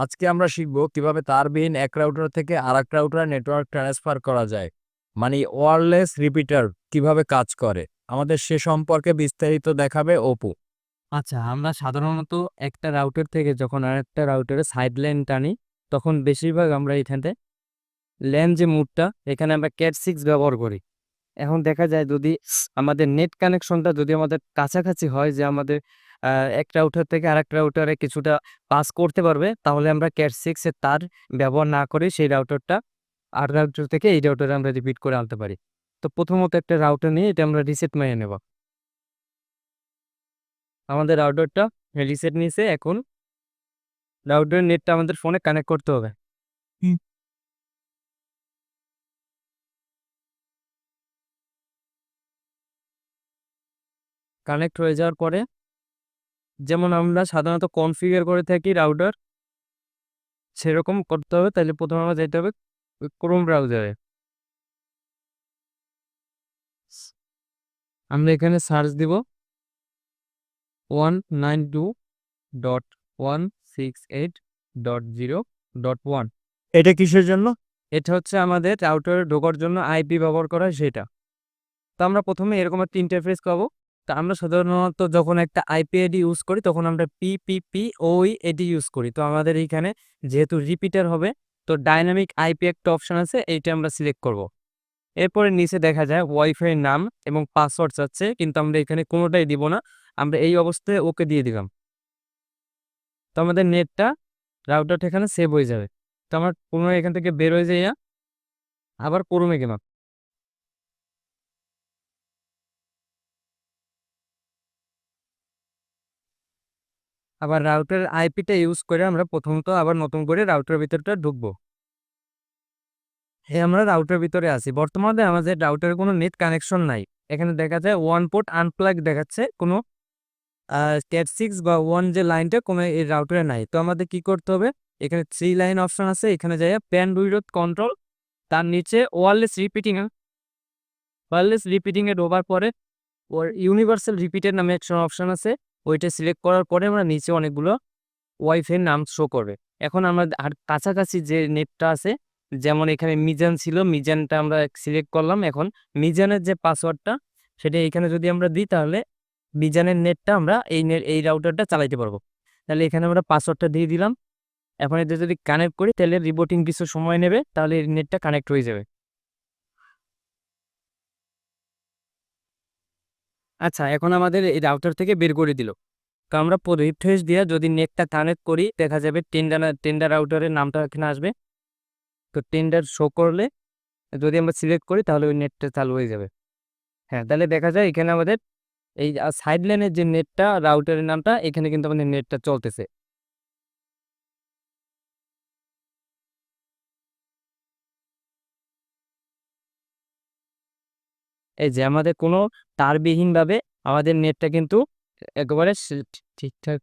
আজকে আমরা শিখব কীভাবে তারবিহীন এক রাউটার থেকে আরেক রাউটার নেটওয়ার্ক ট্রান্সফার করা যায়। মানে ওয়ারলেস রিপিটার কীভাবে কাজ করে। আমাদের সে সম্পর্কে বিস্তারিত দেখাবে অপু। আচ্ছা আমরা সাধারণত একটা রাউটার থেকে যখন আরেকটা রাউটারে সাইড লেন টানি, তখন বেশিরভাগ আমরা এখানে ল্যান যে মুডটা, এখানে আমরা ক্যাট সিক্স ব্যবহার করি। এখন দেখা যায় যদি আমাদের নেট কানেকশনটা যদি আমাদের কাছাকাছি হয় যে আমাদের এক রাউটার থেকে আরেক রাউটারে কিছুটা পাস করতে পারবে, তাহলে আমরা ক্যাট সিক্সের তার ব্যবহার না করে সেই রাউটারটা আর রাউটার থেকে এই রাউটারে আমরা রিপিট করে আনতে পারি। তো প্রথমত একটা রাউটার নিয়ে এটা আমরা রিসেট মেরে নেব। আমাদের রাউটারটা রিসেট নিয়েছে, এখন রাউটার নেটটা আমাদের ফোনে কানেক্ট করতে হবে। কানেক্ট হয়ে যাওয়ার পরে যেমন আমরা সাধারণত কনফিগার করে থাকি রাউটার সেরকম করতে হবে। তাহলে প্রথমে আমরা যেতে হবে ক্রোম ব্রাউজারে আমরা এখানে সার্চ দিব one nine two dot one six eight dot zero dot one এটা কিসের জন্য? এটা হচ্ছে আমাদের রাউটারে ঢোকার জন্য আইপি ব্যবহার করা সেটা। তো আমরা প্রথমে এরকম একটা ইন্টারফেস পাবো। তা আমরা সাধারণত যখন একটা আইপি আইডি ইউজ করি, তখন আমরা পিপিপি ওই এডি ইউজ করি। তো আমাদের এইখানে যেহেতু রিপিটার হবে, তো ডাইনামিক আইপি একটা অপশন আছে, এইটা আমরা সিলেক্ট করব। এরপরে নিচে দেখা যায় ওয়াইফাই নাম এবং পাসওয়ার্ড চাচ্ছে কিন্তু আমরা এখানে কোনোটাই দিব না। আমরা এই অবস্থায় ওকে দিয়ে দিলাম। তো আমাদের নেটটা রাউটারটা এখানে সেভ হয়ে যাবে। তো আমার পুনরায় এখান থেকে বের হয়ে যাইয়া, আবার ক্রোমে গেলাম। আবার রাউটার আইপিটা ইউজ করে আমরা প্রথমত আবার নতুন করে রাউটার ভিতরটা ঢুকবো। আমরা রাউটার ভিতরে আছি। বর্তমানে আমাদের রাউটারে কোনো নেট কানেকশন নাই। এখানে দেখা যায় ওয়ান পোর্ট আনপ্লাগ দেখাচ্ছে। কোনো ক্যাট সিক্স বা ওয়ান যে লাইনটা কোনো এই রাউটারে নাই। তো আমাদের কি করতে হবে? এখানে থ্রি লাইন অপশন আছে। এখানে যাই প্যান উইডথ কন্ট্রোল তার নিচে ওয়ারলেস রিপিটিং ওয়ারলেস রিপিটিং এ ঢোকার পরে ওর ইউনিভার্সাল রিপিটের নামে একটা অপশন আছে। ওইটা সিলেক্ট করার পরে আমরা নিচে অনেকগুলো ওয়াইফাই নাম শো করবে। এখন আমরা আর কাছাকাছি যে নেটটা আছে, যেমন এখানে মিজান ছিল, মিজানটা আমরা সিলেক্ট করলাম। এখন মিজানের যে পাসওয়ার্ডটা সেটা এখানে যদি আমরা দিই, তাহলে মিজানের নেটটা আমরা এই নেট এই রাউটারটা চালাইতে পারব। তাহলে এখানে আমরা পাসওয়ার্ডটা দিয়ে দিলাম। এখন এতে যদি কানেক্ট করি, তাহলে রিবোটিং কিছু সময় নেবে, তাহলে এই নেটটা কানেক্ট হয়ে যাবে। আচ্ছা এখন আমাদের এই রাউটার থেকে বের করে দিল। তো আমরা রিফ্রেশ দিয়ে যদি নেটটা কানেক্ট করি, দেখা যাবে টেন্ডার টেন্ডার রাউটারের নামটা এখানে আসবে। তো টেন্ডার শো করলে, যদি আমরা সিলেক্ট করি, তাহলে ওই নেটটা চালু হয়ে যাবে। হ্যাঁ তাহলে দেখা যায় এখানে আমাদের এই সাইড লাইনের যে নেটটা রাউটারের নামটা, এখানে কিন্তু আমাদের নেটটা চলতেছে। এই যে আমাদের কোনো তারবিহীনভাবে আমাদের নেটটা কিন্তু একেবারে ঠিকঠাক